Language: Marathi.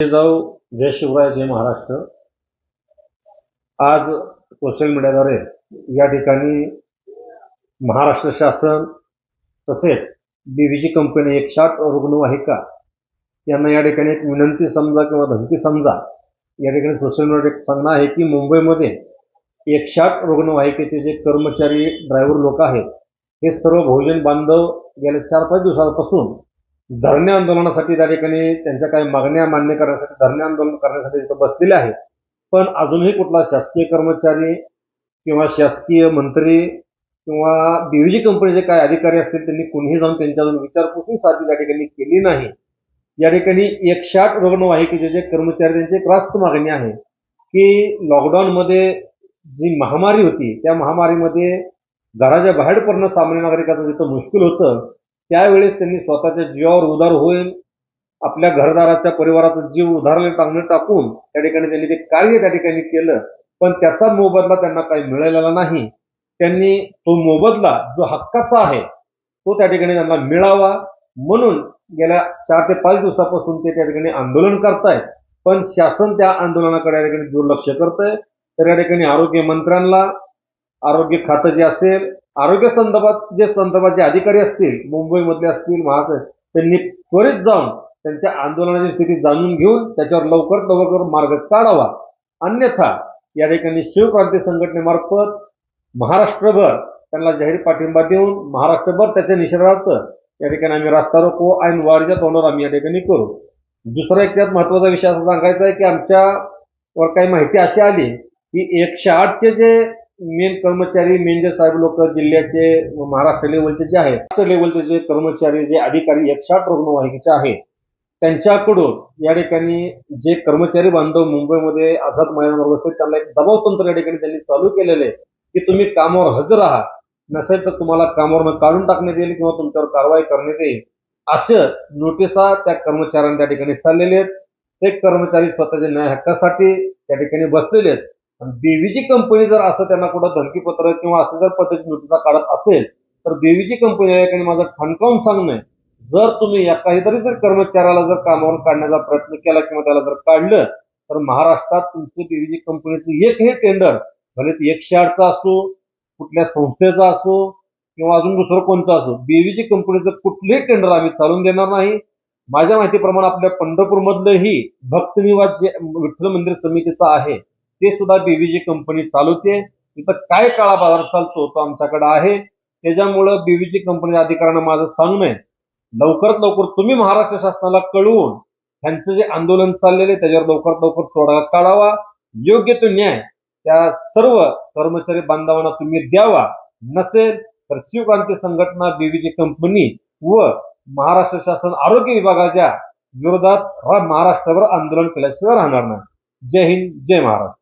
जाऊ. जय शिवराय जय महाराष्ट्र. आज सोशल मीडियाद्वारे या ठिकाणी महाराष्ट्र शासन तसेच बीव्हीजी कंपनी एक शाट रुग्णवाहिका यांना या ठिकाणी एक विनंती समजा किंवा धमकी समजा या ठिकाणी सोशल मीडिया सांगणं आहे की मुंबईमध्ये एकशाट रुग्णवाहिकेचे जे कर्मचारी ड्रायव्हर लोक आहेत हे सर्व बहुजन बांधव गेल्या चार पाच दिवसापासून धरणे आंदोलनासाठी त्या ठिकाणी त्यांच्या काही मागण्या मान्य करण्यासाठी धरणे आंदोलन करण्यासाठी तिथं बसलेले आहेत. पण अजूनही कुठला शासकीय कर्मचारी किंवा शासकीय मंत्री किंवा बीव्हीजी कंपनीचे काय अधिकारी असतील त्यांनी कुणीही जाऊन त्यांच्या अजून विचारपूसही साधी त्या ठिकाणी केली नाही. या ठिकाणी एकशाट रुग्णवाहिकेचे जे कर्मचारी त्यांची एक रास्त मागणी आहे की लॉकडाऊनमध्ये जी महामारी होती त्या महामारीमध्ये घराच्या बाहेर पडणं सामान्य नागरिकाचं जिथं मुश्किल होतं त्यावेळेस त्यांनी स्वतःच्या जीवावर उधार होईल आपल्या घरदाराच्या परिवाराचा जीव उधारले चांगले टाकून त्या ठिकाणी त्यांनी ते कार्य त्या ठिकाणी केलं. पण त्याचा मोबदला त्यांना काही मिळालेला नाही. त्यांनी तो मोबदला जो हक्काचा आहे तो त्या ठिकाणी त्यांना मिळावा म्हणून गेल्या चार ते पाच दिवसापासून ते त्या ठिकाणी आंदोलन करतायत. पण शासन त्या आंदोलनाकडे या ठिकाणी दुर्लक्ष करतंय. तर या ठिकाणी आरोग्य मंत्र्यांना आरोग्य खातं जे असेल आरोग्य संदर्भात जे संदर्भात जे अधिकारी असतील मुंबईमधले असतील महाराष्ट्र त्यांनी त्वरित जाऊन त्यांच्या आंदोलनाची स्थिती जाणून घेऊन त्याच्यावर लवकरात लवकर मार्ग काढावा. अन्यथा या ठिकाणी शिवक्रांती संघटनेमार्फत महाराष्ट्रभर त्यांना जाहीर पाठिंबा देऊन महाराष्ट्रभर त्याच्या निषेधार्थ या ठिकाणी आम्ही रास्ता रोको आणि वारीच्या तोंडावर आम्ही या ठिकाणी करू. दुसरा एक त्यात महत्त्वाचा विषय असा सांगायचा आहे की आमच्यावर काही माहिती अशी आली की एकशे आठचे जे मेन कर्मचारी मेन जे साहेब लोक जिल्ह्याचे महाराष्ट्र लेवलचे जे आहेत राष्ट्र लेवलचे जे कर्मचारी जे अधिकारी एकशे रुग्णवाहिकेचे आहेत त्यांच्याकडून या ठिकाणी जे कर्मचारी बांधव मुंबईमध्ये आझाद मैदानावर बसले त्यांना एक दबाव तंत्र या ठिकाणी त्यांनी चालू केलेलं आहे की तुम्ही कामावर हजर राहा. नसेल तर तुम्हाला कामावरनं काढून टाकण्यात येईल किंवा तुमच्यावर कारवाई करण्यात येईल. असं नोटिसा त्या कर्मचाऱ्यांना त्या ठिकाणी चाललेले आहेत. ते कर्मचारी स्वतःच्या न्याय हक्कासाठी त्या ठिकाणी बसलेले आहेत. आणि देवीची कंपनी जर असं त्यांना कुठं धमकीपत्र किंवा असं जर पद्धती नोटिसा काढत असेल तर देवीची कंपनी या ठिकाणी माझं ठणकावून सांगणं जर तुम्ही या काहीतरी जर कर्मचाऱ्याला जर कामावरून काढण्याचा प्रयत्न केला किंवा त्याला जर काढलं तर महाराष्ट्रात तुमचं देवीची कंपनीचं एक हे टेंडर भले ते एकशे आठचा असो कुठल्या संस्थेचा असो किंवा अजून दुसरं कोणतं असो देवीची कंपनीचं कुठलंही टेंडर आम्ही चालून देणार नाही. माझ्या माहितीप्रमाणे आपल्या पंढरपूरमधलंही भक्तनिवास जे विठ्ठल मंदिर समितीचं आहे ते सुद्धा बीव्हीजी कंपनी चालवते. तिथं काय काळा बाजार चालतो तो आमच्याकडे आहे. त्याच्यामुळं बीव्हीजी कंपनीच्या अधिकाऱ्यांना माझं सांगणं आहे. लवकरात लवकर तुम्ही महाराष्ट्र शासनाला कळवून त्यांचं जे आंदोलन चाललेलं आहे त्याच्यावर लवकरात लवकर तोडगा काढावा. योग्य तो न्याय त्या सर्व कर्मचारी बांधवांना तुम्ही द्यावा. नसेल तर शिवक्रांती संघटना बीव्हीजी कंपनी व महाराष्ट्र शासन आरोग्य विभागाच्या विरोधात महाराष्ट्रावर आंदोलन केल्याशिवाय राहणार नाही. जय हिंद जय महाराष्ट्र.